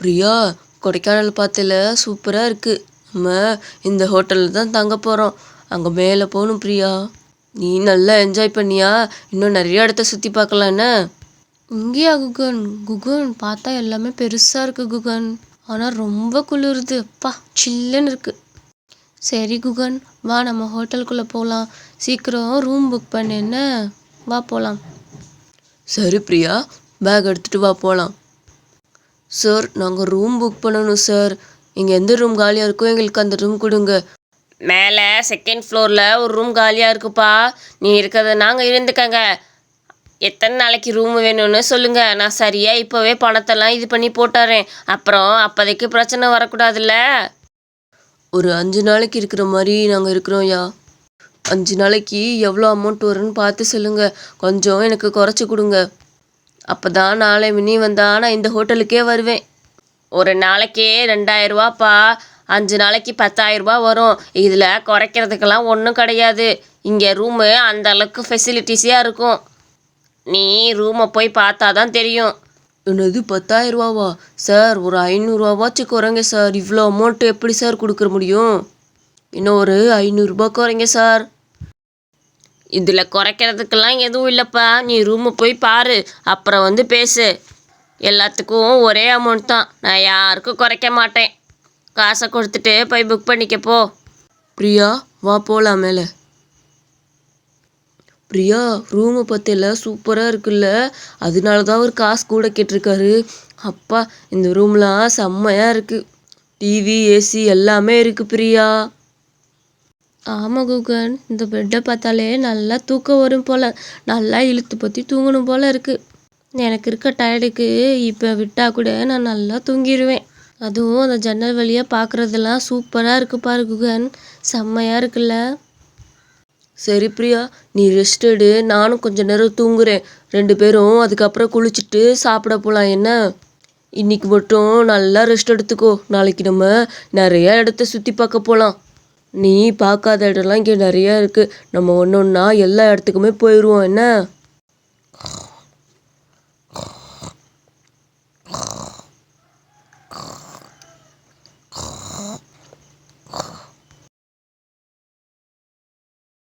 பிரியா கொடைக்கானல் பார்த்துல சூப்பராக இருக்குது நம்ம இந்த ஹோட்டலில் தான் தங்க போகிறோம் அங்கே மேலே போகணும் பிரியா. நீ நல்லா என்ஜாய் பண்ணியா? இன்னும் நிறைய இடத்த சுற்றி பார்க்கலாம் என்ன இங்கேயா குகன்? குகன் பார்த்தா எல்லாமே பெருசாக இருக்குது குகன். ஆனால் ரொம்ப குளிருது. அப்பா சில்லுன்னு இருக்குது சரி குகன். வா நம்ம ஹோட்டலுக்குள்ளே போகலாம் சீக்கிரம் ரூம் புக் பண்ணு என்ன? வா போகலாம் சரி பிரியா. பேக் எடுத்துகிட்டு வா போகலாம் சார் நாங்கள் ரூம் புக் பண்ணணும் சார் இங்கே எந்த ரூம் காலியாக இருக்கோ எங்களுக்கு அந்த ரூம் கொடுங்க. மேலே செகண்ட் ஃப்ளோரில் ஒரு ரூம் காலியாக இருக்குப்பா. நீ இருக்கிறத நாங்கள் இருந்துக்கங்க. எத்தனை நாளைக்கு ரூம் வேணும்னு சொல்லுங்கள் நான் சரியாக இப்போவே பணத்தெல்லாம் இது பண்ணி போட்டுறேன். அப்புறம் அப்போதைக்கு பிரச்சனை வரக்கூடாதுல்ல. ஒரு அஞ்சு நாளைக்கு இருக்கிற மாதிரி நாங்கள் இருக்கிறோம்யா அஞ்சு நாளைக்கு எவ்வளோ அமௌண்ட் வரும்னு பார்த்து சொல்லுங்கள் கொஞ்சம் எனக்கு குறைச்சி கொடுங்க. அப்போ தான் நாளை மினி வந்தால் நான் இந்த ஹோட்டலுக்கே வருவேன். ஒரு நாளைக்கே ரெண்டாயிரரூபாப்பா அஞ்சு நாளைக்கு பத்தாயிரரூபா வரும். இதில் குறைக்கிறதுக்கெல்லாம் ஒன்றும் கிடையாது. இங்கே ரூமு அந்த அளவுக்கு ஃபெசிலிட்டிஸாக இருக்கும். நீ ரூமை போய் பார்த்தா தான் தெரியும். என்னது பத்தாயிரரூபாவா சார் ஒரு ஐநூறுரூவாச்சும் குறைங்க சார் இவ்வளோ அமௌண்ட்டு எப்படி சார் கொடுக்க முடியும்? இன்னும் ஒரு ஐநூறுரூபா குறைங்க சார் இதில் குறைக்கிறதுக்கெல்லாம் எதுவும் இல்லைப்பா. நீ ரூமை போய் பாரு. அப்புறம் வந்து பேசு. எல்லாத்துக்கும் ஒரே அமௌண்ட் தான். நான் யாருக்கும் குறைக்க மாட்டேன். காசை கொடுத்துட்டு போய் புக் பண்ணிக்க போ. பிரியா வா போகலாம் மேலே. பிரியா ரூமை பற்றியில் சூப்பராக இருக்குல்ல. அதனால தான் அவர் காசு கூட கேட்டிருக்காரு. அப்பா இந்த ரூம்லாம் செம்மையாக இருக்குது டிவி ஏசி எல்லாமே இருக்குது பிரியா. ஆமாம் குகன் இந்த பெட்டை பார்த்தாலே நல்லா தூக்கம் வரும் போல். நல்லா இழுத்து பற்றி தூங்கணும் போல் இருக்குது எனக்கு இருக்க டயர்டுக்கு இப்போ விட்டால் கூட நான் நல்லா தூங்கிடுவேன் அதுவும் அந்த ஜன்னல் வழியாக பார்க்குறதெல்லாம் சூப்பராக இருக்குது பாரு குகன் செம்மையாக இருக்குல்ல? சரி பிரியா நீ ரெஸ்ட் எடு. நானும் கொஞ்ச நேரம் தூங்குறேன். ரெண்டு பேரும் அதுக்கப்புறம் குளிச்சுட்டு சாப்பிட போகலாம் என்ன? இன்னைக்கு மட்டும் நல்லா ரெஸ்ட் எடுத்துக்கோ. நாளைக்கு நம்ம நிறைய இடத்த சுற்றி பார்க்க போகலாம் நீ பார்க்காத இடம்லாம் இங்கே நிறையா இருக்குது நம்ம ஒன்று ஒன்றா எல்லா இடத்துக்குமே போயிடுவோம் என்ன?